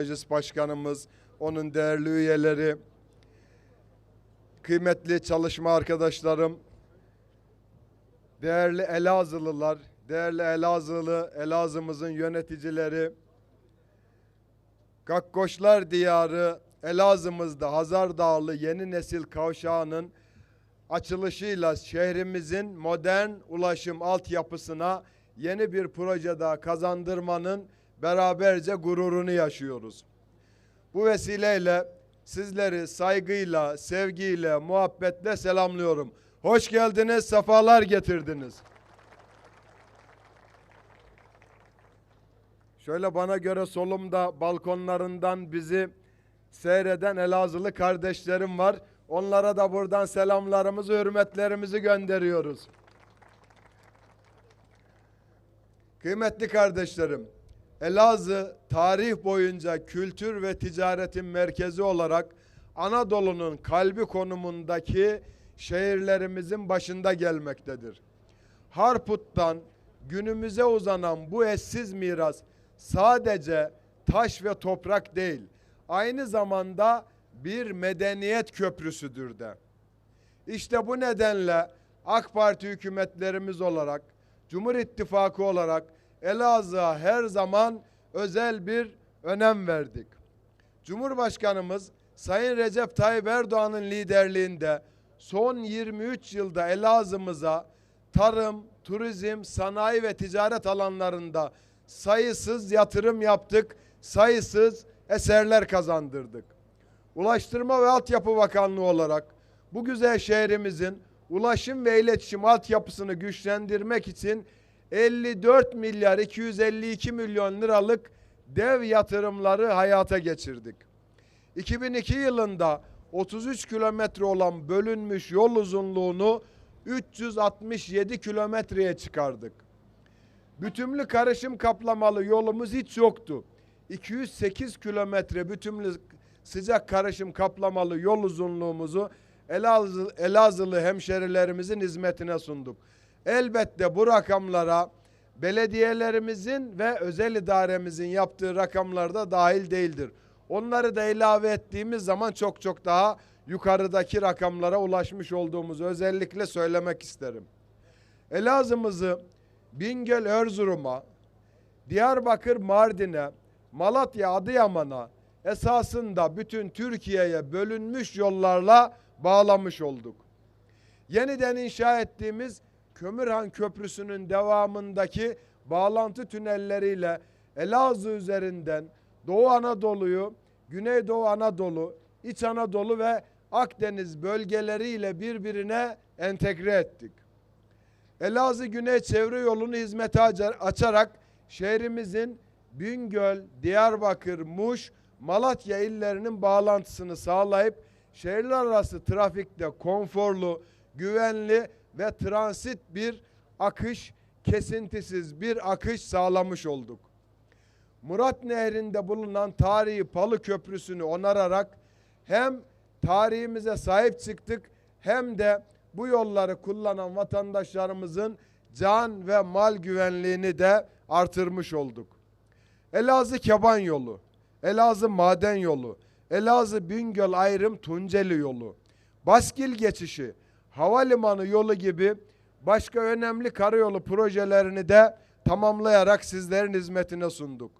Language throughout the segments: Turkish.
Meclis Başkanımız, onun değerli üyeleri, kıymetli çalışma arkadaşlarım, değerli Elazığlılar, değerli Elazığlı, Elazığ'ımızın yöneticileri, Gakkoşlar Diyarı, Elazığ'ımızda Hazar Dağlı yeni nesil kavşağının açılışıyla şehrimizin modern ulaşım altyapısına yeni bir proje daha kazandırmanın beraberce gururunu yaşıyoruz. Bu vesileyle sizleri saygıyla, sevgiyle, muhabbetle selamlıyorum. Hoş geldiniz, sefalar getirdiniz. Şöyle bana göre solumda balkonlarından bizi seyreden Elazığlı kardeşlerim var. Onlara da buradan selamlarımızı, hürmetlerimizi gönderiyoruz. Kıymetli kardeşlerim, Elazığ tarih boyunca kültür ve ticaretin merkezi olarak Anadolu'nun kalbi konumundaki şehirlerimizin başında gelmektedir. Harput'tan günümüze uzanan bu eşsiz miras sadece taş ve toprak değil, aynı zamanda bir medeniyet köprüsüdür de. İşte bu nedenle AK Parti hükümetlerimiz olarak, Cumhur İttifakı olarak Elazığ'a her zaman özel bir önem verdik. Cumhurbaşkanımız Sayın Recep Tayyip Erdoğan'ın liderliğinde son 23 yılda Elazığ'ımıza tarım, turizm, sanayi ve ticaret alanlarında sayısız yatırım yaptık, sayısız eserler kazandırdık. Ulaştırma ve Altyapı Bakanlığı olarak bu güzel şehrimizin ulaşım ve iletişim altyapısını güçlendirmek için 54 milyar 252 milyon liralık dev yatırımları hayata geçirdik. 2002 yılında 33 kilometre olan bölünmüş yol uzunluğunu 367 kilometreye çıkardık. Bütümlü karışım kaplamalı yolumuz hiç yoktu. 208 kilometre bütümlü sıcak karışım kaplamalı yol uzunluğumuzu Elazığ, Elazığlı hemşerilerimizin hizmetine sunduk. Elbette bu rakamlara belediyelerimizin ve özel idaremizin yaptığı rakamlar da dahil değildir. Onları da ilave ettiğimiz zaman çok çok daha yukarıdaki rakamlara ulaşmış olduğumuzu özellikle söylemek isterim. Elazığ'ımızı Bingöl Erzurum'a, Diyarbakır Mardin'e, Malatya Adıyaman'a esasında bütün Türkiye'ye bölünmüş yollarla bağlamış olduk. Yeniden inşa ettiğimiz Kömürhan Köprüsü'nün devamındaki bağlantı tünelleriyle Elazığ üzerinden Doğu Anadolu'yu, Güneydoğu Anadolu, İç Anadolu ve Akdeniz bölgeleriyle birbirine entegre ettik. Elazığ Güney Çevre Yolu'nu hizmete açarak şehrimizin Bingöl, Diyarbakır, Muş, Malatya illerinin bağlantısını sağlayıp şehirler arası trafikte konforlu, güvenli ve transit bir akış, kesintisiz bir akış sağlamış olduk. Murat Nehri'nde bulunan tarihi Palı Köprüsü'nü onararak hem tarihimize sahip çıktık hem de bu yolları kullanan vatandaşlarımızın can ve mal güvenliğini de artırmış olduk. Elazığ Keban yolu, Elazığ Maden yolu, Elazığ Bingöl ayrım Tunceli yolu, Baskil geçişi, havalimanı yolu gibi başka önemli karayolu projelerini de tamamlayarak sizlerin hizmetine sunduk.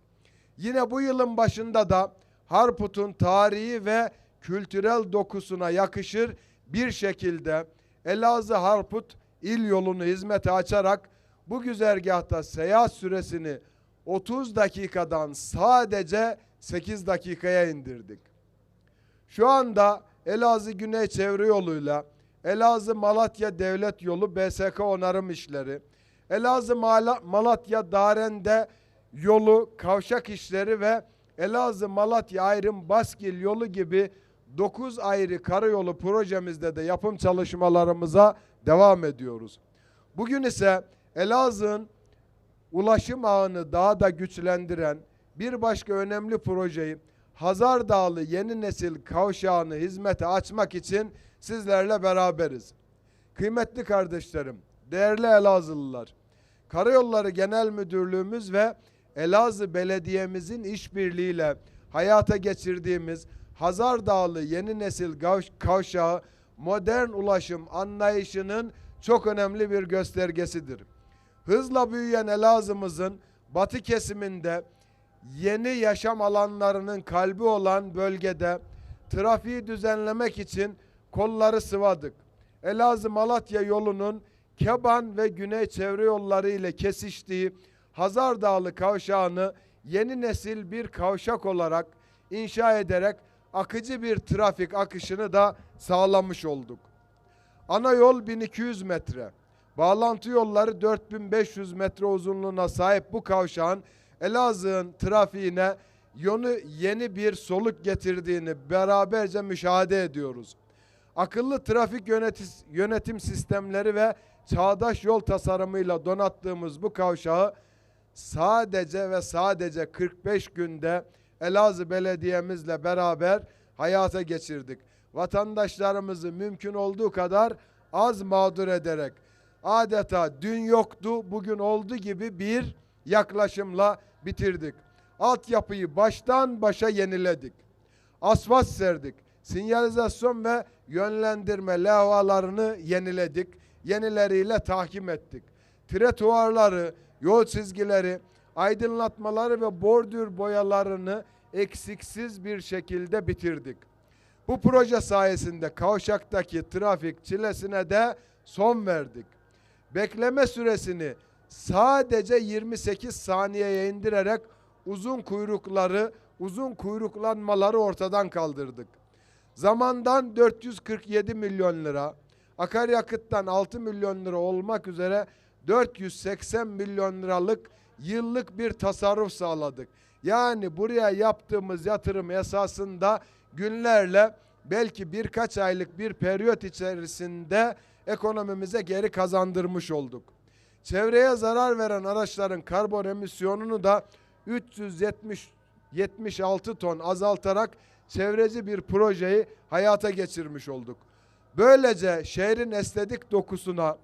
Yine bu yılın başında da Harput'un tarihi ve kültürel dokusuna yakışır bir şekilde Elazığ Harput il yolunu hizmete açarak bu güzergahta seyahat süresini 30 dakikadan sadece 8 dakikaya indirdik. Şu anda Elazığ Güney Çevre Yolu'yla Elazığ Malatya Devlet Yolu BSK onarım işleri, Elazığ Mala- Malatya Daren'de yolu kavşak işleri ve Elazığ Malatya ayrım Baskil yolu gibi 9 ayrı karayolu projemizde de yapım çalışmalarımıza devam ediyoruz. Bugün ise Elazığ'ın ulaşım ağını daha da güçlendiren bir başka önemli projeyi Hazar Dağlı yeni nesil kavşağını hizmete açmak için sizlerle beraberiz. Kıymetli kardeşlerim, değerli Elazığlılar, Karayolları Genel Müdürlüğümüz ve Elazığ Belediye'mizin işbirliğiyle hayata geçirdiğimiz Hazar Dağlı yeni nesil kavşağı modern ulaşım anlayışının çok önemli bir göstergesidir. Hızla büyüyen Elazığ'ımızın batı kesiminde yeni yaşam alanlarının kalbi olan bölgede trafiği düzenlemek için kolları sıvadık. Elazığ-Malatya yolunun Keban ve Güney çevre yolları ile kesiştiği Hazar Dağlı kavşağını yeni nesil bir kavşak olarak inşa ederek akıcı bir trafik akışını da sağlamış olduk. Ana yol 1200 metre. Bağlantı yolları 4500 metre uzunluğuna sahip bu kavşağın Elazığ'ın trafiğine yönü yeni bir soluk getirdiğini beraberce müşahede ediyoruz. Akıllı trafik yönetim sistemleri ve çağdaş yol tasarımıyla donattığımız bu kavşağı sadece ve sadece 45 günde Elazığ Belediye'mizle beraber hayata geçirdik. Vatandaşlarımızı mümkün olduğu kadar az mağdur ederek adeta dün yoktu bugün oldu gibi bir yaklaşımla bitirdik. Altyapıyı baştan başa yeniledik. Asfalt serdik. Sinyalizasyon ve yönlendirme levhalarını yeniledik. Yenileriyle tahkim ettik. Tretuarları, yol çizgileri, aydınlatmaları ve bordür boyalarını eksiksiz bir şekilde bitirdik. Bu proje sayesinde kavşaktaki trafik çilesine de son verdik. Bekleme süresini sadece 28 saniyeye indirerek uzun kuyrukları, uzun kuyruklanmaları ortadan kaldırdık. Zamandan 447 milyon lira, akaryakıttan 6 milyon lira olmak üzere 480 milyon liralık yıllık bir tasarruf sağladık. Yani buraya yaptığımız yatırım esasında günlerle belki birkaç aylık bir periyot içerisinde ekonomimize geri kazandırmış olduk. Çevreye zarar veren araçların karbon emisyonunu da 370 76 ton azaltarak çevreci bir projeyi hayata geçirmiş olduk. Böylece şehrin estetik dokusuna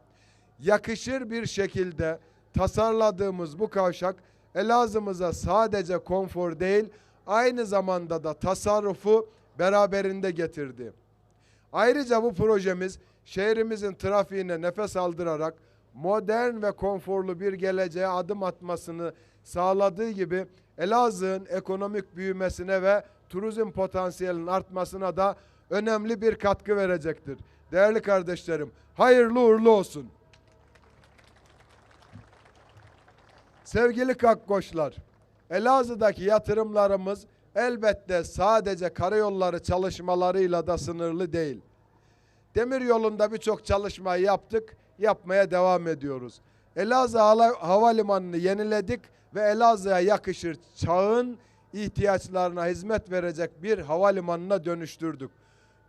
yakışır bir şekilde tasarladığımız bu kavşak Elazığ'ımıza sadece konfor değil aynı zamanda da tasarrufu beraberinde getirdi. Ayrıca bu projemiz şehrimizin trafiğine nefes aldırarak modern ve konforlu bir geleceğe adım atmasını sağladığı gibi Elazığ'ın ekonomik büyümesine ve turizm potansiyelinin artmasına da önemli bir katkı verecektir. Değerli kardeşlerim, hayırlı uğurlu olsun. Sevgili kakkoşlar, Elazığ'daki yatırımlarımız elbette sadece karayolları çalışmalarıyla da sınırlı değil. Demir yolunda birçok çalışmayı yaptık, yapmaya devam ediyoruz. Elazığ Havalimanı'nı yeniledik ve Elazığ'a yakışır çağın ihtiyaçlarına hizmet verecek bir havalimanına dönüştürdük.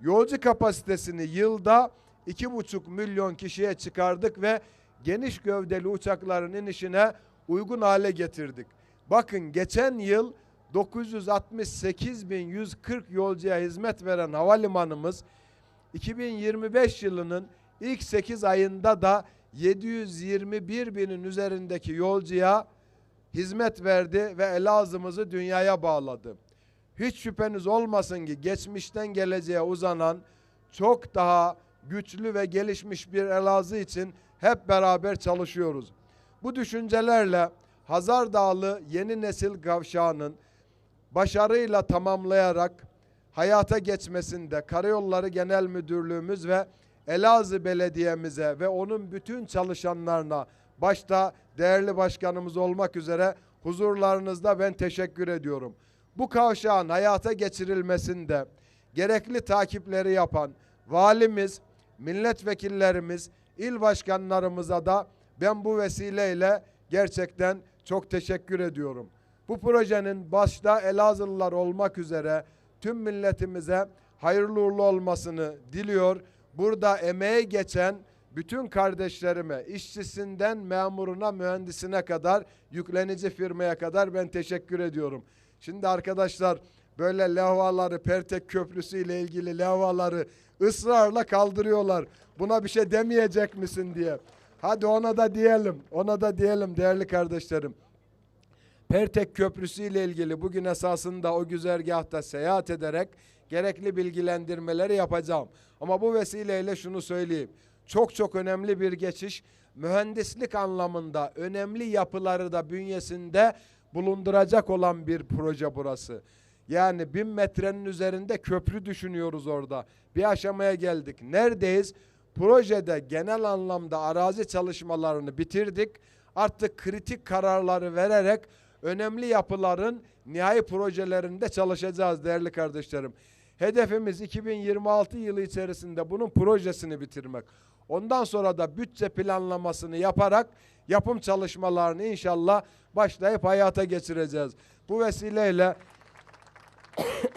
Yolcu kapasitesini yılda 2,5 milyon kişiye çıkardık ve geniş gövdeli uçakların inişine uygun hale getirdik. Bakın geçen yıl 968.140 yolcuya hizmet veren havalimanımız 2025 yılının ilk 8 ayında da 721 binin üzerindeki yolcuya hizmet verdi ve Elazığ'ımızı dünyaya bağladı. Hiç şüpheniz olmasın ki geçmişten geleceğe uzanan çok daha güçlü ve gelişmiş bir Elazığ için hep beraber çalışıyoruz. Bu düşüncelerle Hazar Dağlı yeni nesil kavşağının başarıyla tamamlayarak hayata geçmesinde Karayolları Genel Müdürlüğümüz ve Elazığ Belediye'mize ve onun bütün çalışanlarına başta değerli başkanımız olmak üzere huzurlarınızda ben teşekkür ediyorum. Bu kavşağın hayata geçirilmesinde gerekli takipleri yapan valimiz, milletvekillerimiz, il başkanlarımıza da ben bu vesileyle gerçekten çok teşekkür ediyorum. Bu projenin başta Elazığlılar olmak üzere tüm milletimize hayırlı uğurlu olmasını diliyor. Burada emeği geçen bütün kardeşlerime, işçisinden memuruna, mühendisine kadar, yüklenici firmaya kadar ben teşekkür ediyorum. Şimdi arkadaşlar böyle levhaları, Pertek Köprüsü ile ilgili levhaları ısrarla kaldırıyorlar. Buna bir şey demeyecek misin diye. Hadi ona da diyelim, ona da diyelim değerli kardeşlerim. Pertek Köprüsü ile ilgili bugün esasında o güzergahta seyahat ederek gerekli bilgilendirmeleri yapacağım. Ama bu vesileyle şunu söyleyeyim. Çok çok önemli bir geçiş. Mühendislik anlamında önemli yapıları da bünyesinde bulunduracak olan bir proje burası. Yani bin metrenin üzerinde köprü düşünüyoruz orada. Bir aşamaya geldik. Neredeyiz? Projede genel anlamda arazi çalışmalarını bitirdik. Artık kritik kararları vererek önemli yapıların nihai projelerinde çalışacağız değerli kardeşlerim. Hedefimiz 2026 yılı içerisinde bunun projesini bitirmek. Ondan sonra da bütçe planlamasını yaparak yapım çalışmalarını inşallah başlayıp hayata geçireceğiz. Bu vesileyle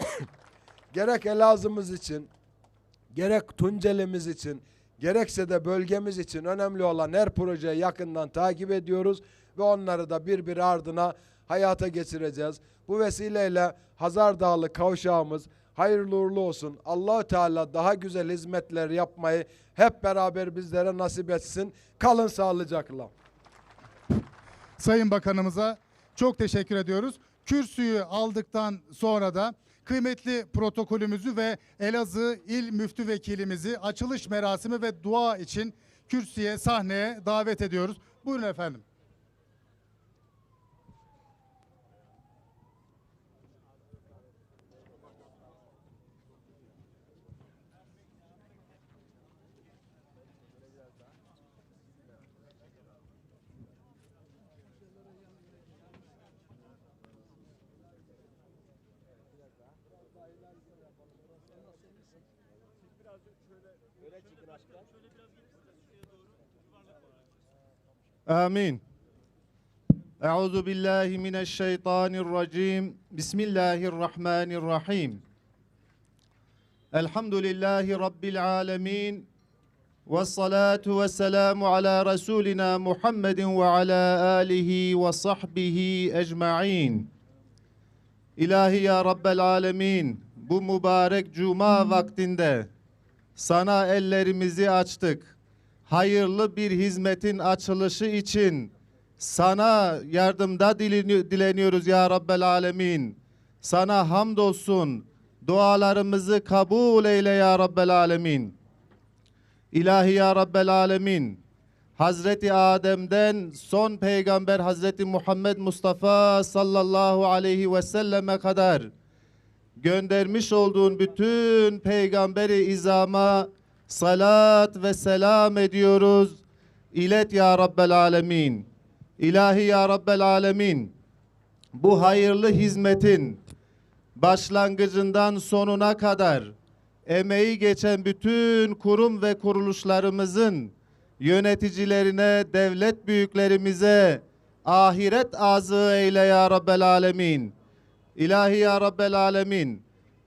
gerek Elazığ'ımız için, gerek Tunceli'miz için, gerekse de bölgemiz için önemli olan her projeyi yakından takip ediyoruz ve onları da birbiri ardına hayata geçireceğiz. Bu vesileyle Hazar Dağlı kavşağımız hayırlı uğurlu olsun. Allahu Teala daha güzel hizmetler yapmayı hep beraber bizlere nasip etsin. Kalın sağlıcakla. Sayın Bakanımıza çok teşekkür ediyoruz. Kürsüyü aldıktan sonra da kıymetli protokolümüzü ve Elazığ İl Müftü Vekilimizi açılış merasimi ve dua için kürsüye, sahneye davet ediyoruz. Buyurun efendim. Amin. Euzu billahi mineşşeytanirracim. Bismillahirrahmanirrahim. Elhamdülillahi rabbil alamin. Ve salatu ve selamu ala Resulina Muhammedin ve ala alihi ve sahbihi ecmain. İlahi ya Rabbel alemin, bu mübarek cuma vaktinde sana ellerimizi açtık. Hayırlı bir hizmetin açılışı için sana yardımda dileni- dileniyoruz ya Rabbel Alemin. Sana hamdolsun. Dualarımızı kabul eyle ya Rabbel Alemin. İlahi ya Rabbel Alemin. Hazreti Adem'den son peygamber Hazreti Muhammed Mustafa sallallahu aleyhi ve selleme kadar göndermiş olduğun bütün peygamberi izama salat ve selam ediyoruz. İlet ya Rabbel Alemin. İlahi ya Rabbel Alemin. Bu hayırlı hizmetin başlangıcından sonuna kadar emeği geçen bütün kurum ve kuruluşlarımızın yöneticilerine, devlet büyüklerimize ahiret azığı eyle ya Rabbel Alemin. İlahi ya Rabbel Alemin.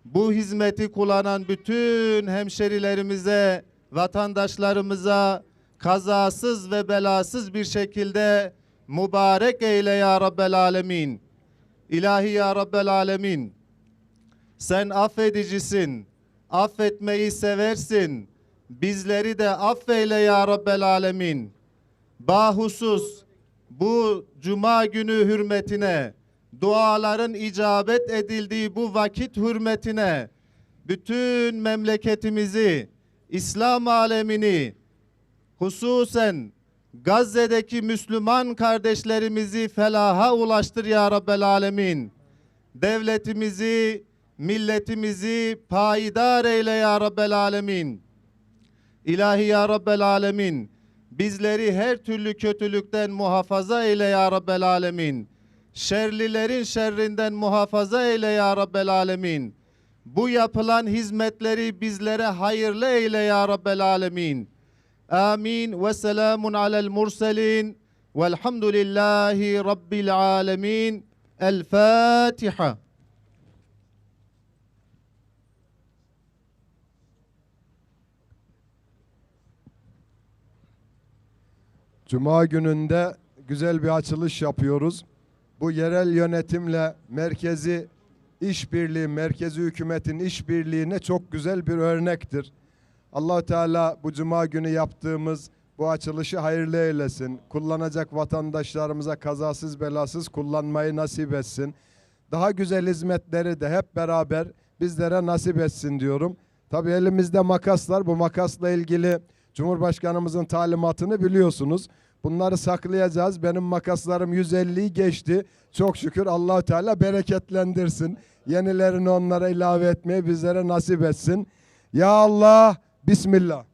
Bu hizmeti kullanan bütün hemşerilerimize, vatandaşlarımıza kazasız ve belasız bir şekilde mübarek eyle ya Rabbel Alemin. İlahi ya Rabbel Alemin. Sen affedicisin. Affetmeyi seversin. Bizleri de affeyle ya Rabbel Alemin. Bahusus bu cuma günü hürmetine, duaların icabet edildiği bu vakit hürmetine bütün memleketimizi, İslam alemini, hususen Gazze'deki Müslüman kardeşlerimizi felaha ulaştır ya Rabbel Alemin. Devletimizi, milletimizi payidar eyle ya Rabbel Alemin. İlahi ya Rabbel Alemin. Bizleri her türlü kötülükten muhafaza eyle ya Rabbel Alemin. Şerlilerin şerrinden muhafaza eyle ya Rabbel Alemin. Bu yapılan hizmetleri bizlere hayırlı eyle ya Rabbel Alemin. Amin ve selamun alel murselin velhamdülillahi Rabbil alemin. El Fatiha. Cuma gününde güzel bir açılış yapıyoruz. Bu yerel yönetimle merkezi işbirliği, merkezi hükümetin işbirliğine çok güzel bir örnektir. allah Teala bu cuma günü yaptığımız bu açılışı hayırlı eylesin. Kullanacak vatandaşlarımıza kazasız belasız kullanmayı nasip etsin. Daha güzel hizmetleri de hep beraber bizlere nasip etsin diyorum. Tabii elimizde makaslar. Bu makasla ilgili Cumhurbaşkanımızın talimatını biliyorsunuz. Bunları saklayacağız. Benim makaslarım 150'yi geçti. Çok şükür Allahu Teala bereketlendirsin. Yenilerini onlara ilave etmeyi bizlere nasip etsin. Ya Allah, Bismillah.